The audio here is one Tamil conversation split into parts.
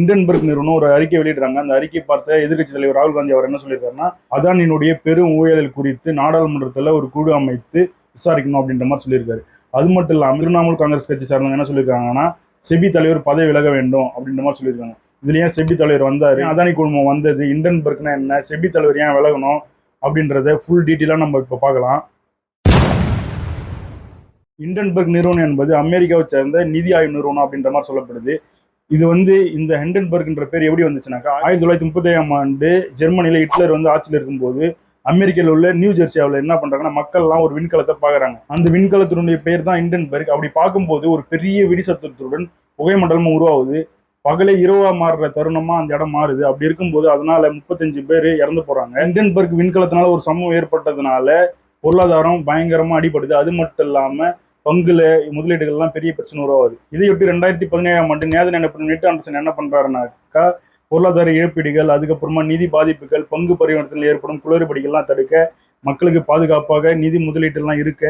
இண்டன்பர்க் நிறுவனம் ஒரு அறிக்கை வெளியிடுறாங்க. அந்த அறிக்கை பார்த்த எதிர்கட்சி தலைவர் ராகுல் காந்தி அவர் என்ன சொல்லியிருக்காருன்னா அதானியினுடைய பெரும் ஊழல் குறித்து நாடாளுமன்றத்தில் ஒரு குழு அமைத்து விசாரிக்கணும் அப்படின்ற மாதிரி சொல்லியிருக்காரு. அது மட்டும் இல்லாமல் திரிணாமுல் காங்கிரஸ் கட்சி சார்ந்தவங்க என்ன சொல்லியிருக்காங்கன்னா செபி தலைவர் பதவி விலக வேண்டும் அப்படின்ற மாதிரி சொல்லியிருக்காங்க. இதுல ஏன் செபி தலைவர் வந்தார். அதானி குழுமம் வந்தது இண்டன்பர்க்னா என்ன? செபி தலைவர் ஏன் விலகணும்? அப்படின்றத ஃபுல் டீட்டெயிலாக நம்ம இப்போ பார்க்கலாம். இண்டன்பர்க் நிறுவனம் என்பது அமெரிக்காவை சேர்ந்த நிதி ஆய்வு நிறுவனம் அப்படின்ற மாதிரி சொல்லப்படுது. இது வந்து இந்த ஹெண்டன்பர்க்ன்ற பேர் எப்படி வந்துச்சுனாக்கா ஆயிரத்தி தொள்ளாயிரத்தி முப்பத்தேழாம் ஆண்டு ஜெர்மனியில் ஹிட்லர் வந்து ஆட்சியில் இருக்கும்போது அமெரிக்காவில் உள்ள நியூ ஜெர்சியாவில் என்ன பண்றாங்கன்னா மக்கள்லாம் ஒரு விண்கலத்தை பார்க்குறாங்க. அந்த விண்கலத்தினுடைய பேர் தான் இண்டன்பர்க் அப்படி பார்க்கும்போது ஒரு பெரிய வெடிசத்தத்துடன் புகைமண்டலமும் உருவாகுது. பகலே இரவா மாறுற தருணமா அந்த இடம் மாறுது. அப்படி இருக்கும்போது அதனால முப்பத்தஞ்சு பேர் இறந்து போறாங்க. இண்டன்பர்க் விண்கலத்தினால ஒரு சமூகம் ஏற்பட்டதுனால பொருளாதாரம் பயங்கரமா அடிபடுது. அது மட்டும் இல்லாம பங்குல முதலீடுகள்லாம் பெரிய பிரச்சனை உருவாகுது. இதையொட்டி ரெண்டாயிரத்தி பதினேழாம் ஆண்டு நேதன் என்ன நெட் ஆண்டர்சன் என்ன பண்றாருனாக்கா பொருளாதார இழப்பீடுகள் அதுக்கப்புறமா நிதி பாதிப்புகள் பங்கு பரிவர்த்தனையில் ஏற்படும் குளறுபடிகள்லாம் தடுக்க மக்களுக்கு பாதுகாப்பாக நிதி முதலீட்டெல்லாம் இருக்க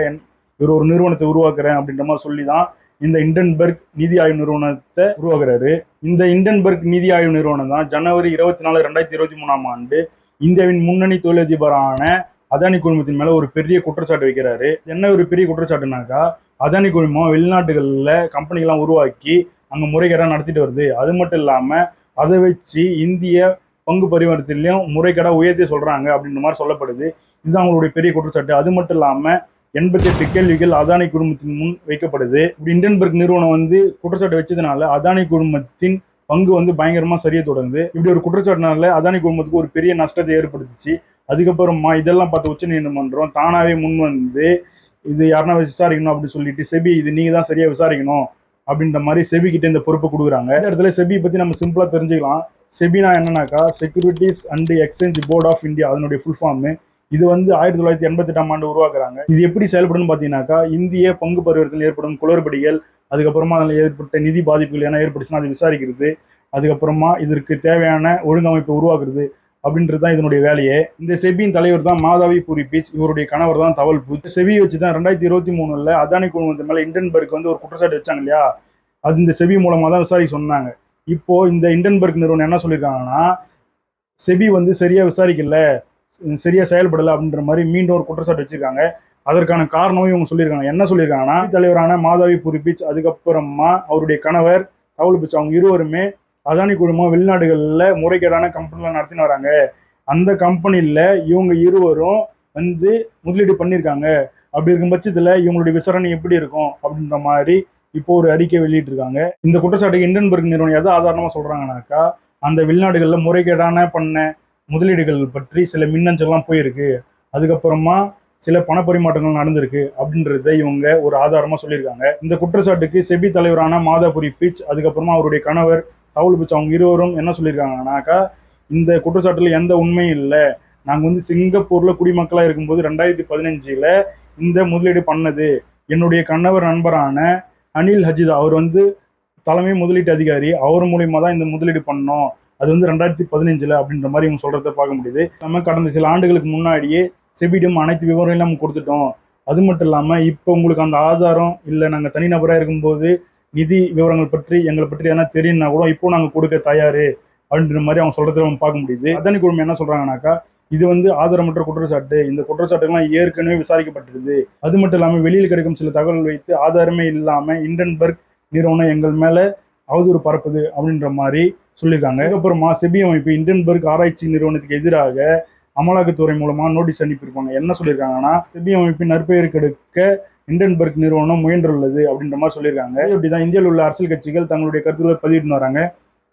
இவர் ஒரு நிறுவனத்தை உருவாக்குறேன் அப்படின்ற மாதிரி சொல்லி தான் இந்த இண்டன்பர்க் நிதி ஆய்வு நிறுவனத்தை உருவாக்குறாரு. இந்த இண்டன்பர்க் நிதி ஆய்வு நிறுவனம் தான் ஜனவரி இருபத்தி நாலு ரெண்டாயிரத்தி இருபத்தி மூணாம் ஆண்டு இந்தியாவின் முன்னணி தொழிலதிபரான அதானி குழுமத்தின் மேல ஒரு பெரிய குற்றச்சாட்டு வைக்கிறாரு. என்ன ஒரு பெரிய குற்றச்சாட்டுனாக்கா அதானி குழுமம் வெளிநாட்டுகளில் கம்பெனிகள்லாம் உருவாக்கி அங்கே முறைகேடாக நடத்திட்டு வருது. அது மட்டும் இல்லாமல் அதை வச்சு இந்திய பங்கு பரிவர்த்தனையிலையும் முறைகேடாக உயர்த்தி சொல்றாங்க அப்படின்ற மாதிரி சொல்லப்படுது. இதுதான் அவங்களுடைய பெரிய குற்றச்சாட்டு. அது மட்டும் இல்லாமல் எண்பத்தி எட்டு கேள்விகள் அதானி குழுமத்தின் முன் வைக்கப்படுது. இப்படி இண்டன்பர்க் நிறுவனம் வந்து குற்றச்சாட்டு வச்சதுனால அதானி குழுமத்தின் பங்கு வந்து பயங்கரமா சரிய தொடங்குது. இப்படி ஒரு குற்றச்சாட்டுனால அதானி குழுமத்துக்கு ஒரு பெரிய நஷ்டத்தை ஏற்படுத்துச்சு. அதுக்கப்புறமா இதெல்லாம் பார்த்து உச்ச நீதிமன்றம் தானாகவே முன் வந்து இது யாருன்னா விசாரிக்கணும் அப்படின்னு சொல்லிட்டு செபி இது நீங்கள் தான் சரியாக விசாரிக்கணும் அப்படின்ற மாதிரி செபி கிட்ட இந்த பொறுப்பை கொடுக்குறாங்க. இந்த இடத்துல செபி பற்றி நம்ம சிம்பிளாக தெரிஞ்சுக்கலாம். செபினா என்னன்னாக்கா securities and exchange board of India அதனுடைய ஃபுல் ஃபார்ம் இது வந்து ஆயிரத்தி தொள்ளாயிரத்தி எண்பத்தெட்டாம் ஆண்டு உருவாக்குறாங்க. இது எப்படி செயல்படும் பார்த்தீங்கன்னாக்கா இந்திய பங்கு பரிவர்த்தனை ஏற்படும் குளறுபடிகள் அதுக்கப்புறமா அதில் ஏற்பட்ட நிதி பாதிப்புகள் என்ன ஏற்பட்டுச்சுன்னா அதை விசாரிக்கிறது அதுக்கப்புறமா இதற்கு தேவையான ஒழுங்கமைப்பை உருவாக்குறது அப்படின்றது தான் இதனுடைய வேலையே. இந்த செபியின் தலைவர் தான் மாதாவி பூரி பீச். இவருடைய கணவர் தான் தவல் பூச். செபி வச்சு தான் ரெண்டாயிரத்தி இருபத்தி மூணுல அதானி குழுமத்தின் மேலே இண்டன்பர்க் வந்து ஒரு குற்றச்சாட்டு வச்சாங்க இல்லையா? அது இந்த செபி மூலமாக தான் விசாரிக்க சொன்னாங்க. இப்போ இந்த இண்டன்பர்க் நிறுவனம் என்ன சொல்லியிருக்காங்கன்னா செபி வந்து சரியா விசாரிக்கல சரியா செயல்படலை அப்படின்ற மாதிரி மீண்டும் ஒரு குற்றச்சாட்டு வச்சிருக்காங்க. அதற்கான காரணமும் இவங்க சொல்லியிருக்காங்க. என்ன சொல்லியிருக்காங்கன்னா தலைவரான மாதாவி பூரி பீச் அதுக்கப்புறமா அவருடைய கணவர் தவல் பீச் அவங்க இருவருமே அதானி குழுமம் வெளிநாடுகளில் முறைகேடான கம்பெனிலாம் நடத்தின்னு வராங்க. அந்த கம்பெனியில் இவங்க இருவரும் வந்து முதலீடு பண்ணியிருக்காங்க. அப்படி இருக்கும் பட்சத்தில் இவங்களுடைய விசாரணை எப்படி இருக்கும் அப்படின்ற மாதிரி இப்போ ஒரு அறிக்கை வெளியிட்டிருக்காங்க. இந்த குற்றச்சாட்டுக்கு இண்டன்பர்க் நிறுவனம் எதை ஆதாரமாக சொல்கிறாங்கனாக்கா அந்த வெளிநாடுகளில் முறைகேடான பண்ண முதலீடுகள் பற்றி சில மின்னஞ்சல்லாம் போயிருக்கு. அதுக்கப்புறமா சில பணப்பரிமாற்றங்கள் நடந்திருக்கு அப்படின்றத இவங்க ஒரு ஆதாரமாக சொல்லியிருக்காங்க. இந்த குற்றச்சாட்டுக்கு செபி தலைவரான மாதாபுரி பீச் அதுக்கப்புறமா அவருடைய கணவர் தவுல் பிச்சு அவங்க இருவரும் என்ன சொல்லியிருக்காங்கனாக்கா இந்த குற்றச்சாட்டில் எந்த உண்மையும் இல்லை. நாங்கள் வந்து சிங்கப்பூரில் குடிமக்களாக இருக்கும்போது ரெண்டாயிரத்தி பதினஞ்சில் இந்த முதலீடு பண்ணது. என்னுடைய கணவர் நண்பரான அனில் ஹஜிதா அவர் வந்து தலைமை முதலீட்டு அதிகாரி. அவர் மூலியமா தான் இந்த முதலீடு பண்ணோம். அது வந்து ரெண்டாயிரத்தி பதினஞ்சில் அப்படின்ற மாதிரி இவங்க சொல்கிறத பார்க்க முடியுது. நம்ம கடந்த சில ஆண்டுகளுக்கு முன்னாடியே செபிடும் அனைத்து விவரங்களையும் நம்ம கொடுத்துட்டோம். அது மட்டும் இல்லாமல் இப்போ உங்களுக்கு அந்த ஆதாரம் இல்லை நாங்கள் தனிநபராக இருக்கும்போது நிதி விவரங்கள் பற்றி எங்களை பற்றி எதனா தெரியும்னா கூட இப்போ நாங்கள் கொடுக்க தயாரு அப்படின்ற மாதிரி அவங்க சொல்றதை நம்ம பார்க்க முடியுது. அதானி குழுமம் என்ன சொல்றாங்கனாக்கா இது வந்து ஆதாரமற்ற குற்றச்சாட்டு. இந்த குற்றச்சாட்டுகள்லாம் ஏற்கனவே விசாரிக்கப்பட்டிருது அது மட்டும் இல்லாமல் வெளியில் கிடைக்கும் சில தகவல் வைத்து ஆதாரமே இல்லாமல் இண்டன்பர்க் நிறுவனம் எங்கள் மேலே அவதூறு பரப்புது அப்படின்ற மாதிரி சொல்லியிருக்காங்க. அதுக்கப்புறமா செபி அமைப்பு இண்டன்பர்க் ஆராய்ச்சி நிறுவனத்துக்கு எதிராக அமலாக்கத்துறை மூலமாக நோட்டீஸ் அனுப்பியிருப்பாங்க. என்ன சொல்லியிருக்காங்கன்னா செபி அமைப்பின் நற்பெயர் கெடுக்க ஹிண்டன்பர்க் நிறுவனம் முயன்றுள்ளது அப்படின்ற மாதிரி சொல்லியிருக்காங்க. இப்படிதான் இந்தியாவில் உள்ள அரசியல் கட்சிகள் தங்களுடைய கருத்துக்களை பதிவிட்டு வராங்க.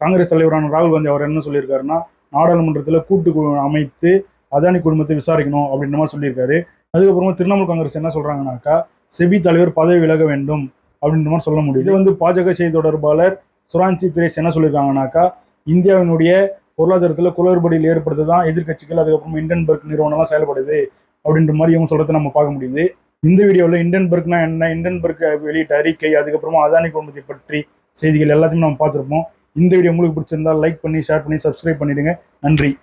காங்கிரஸ் தலைவரான ராகுல் காந்தி அவர் என்ன சொல்லியிருக்காருன்னா நாடாளுமன்றத்தில் கூட்டு அமைத்து அதானி குடும்பத்தை விசாரிக்கணும் அப்படின்ற மாதிரி சொல்லியிருக்காரு. அதுக்கப்புறமா திரிணாமுல் காங்கிரஸ் என்ன சொல்றாங்கனாக்கா செபி தலைவர் பதவி விலக வேண்டும் அப்படின்ற மாதிரி சொல்ல முடியுது. இது வந்து பாஜக செய்தி தொடர்பாளர் சுரான்சி திரேஷ் என்ன சொல்லியிருக்காங்கனாக்கா இந்தியாவினுடைய பொருளாதாரத்தில் குளறுபடியில் ஏற்படுத்து தான் எதிர்கட்சிகள் அதுக்கப்புறம் இண்டன்பர்க் நிறுவனம்லாம் செயல்படுது அப்படின்ற மாதிரி இவங்க சொல்கிறத நம்ம பார்க்க முடியுது. இந்த வீடியோவில் இண்டன்பர்க்னா என்ன? இண்டன்பர்க் வெளியிட்ட அறிக்கை அதுக்கப்புறமா அதானி குடும்பத்தை பற்றி செய்திகள் எல்லாத்தையும் நம்ம பார்த்துருப்போம். இந்த வீடியோ உங்களுக்கு பிடிச்சிருந்தா லைக் பண்ணி ஷேர் பண்ணி சப்ஸ்கிரைப் பண்ணிடுங்க. நன்றி.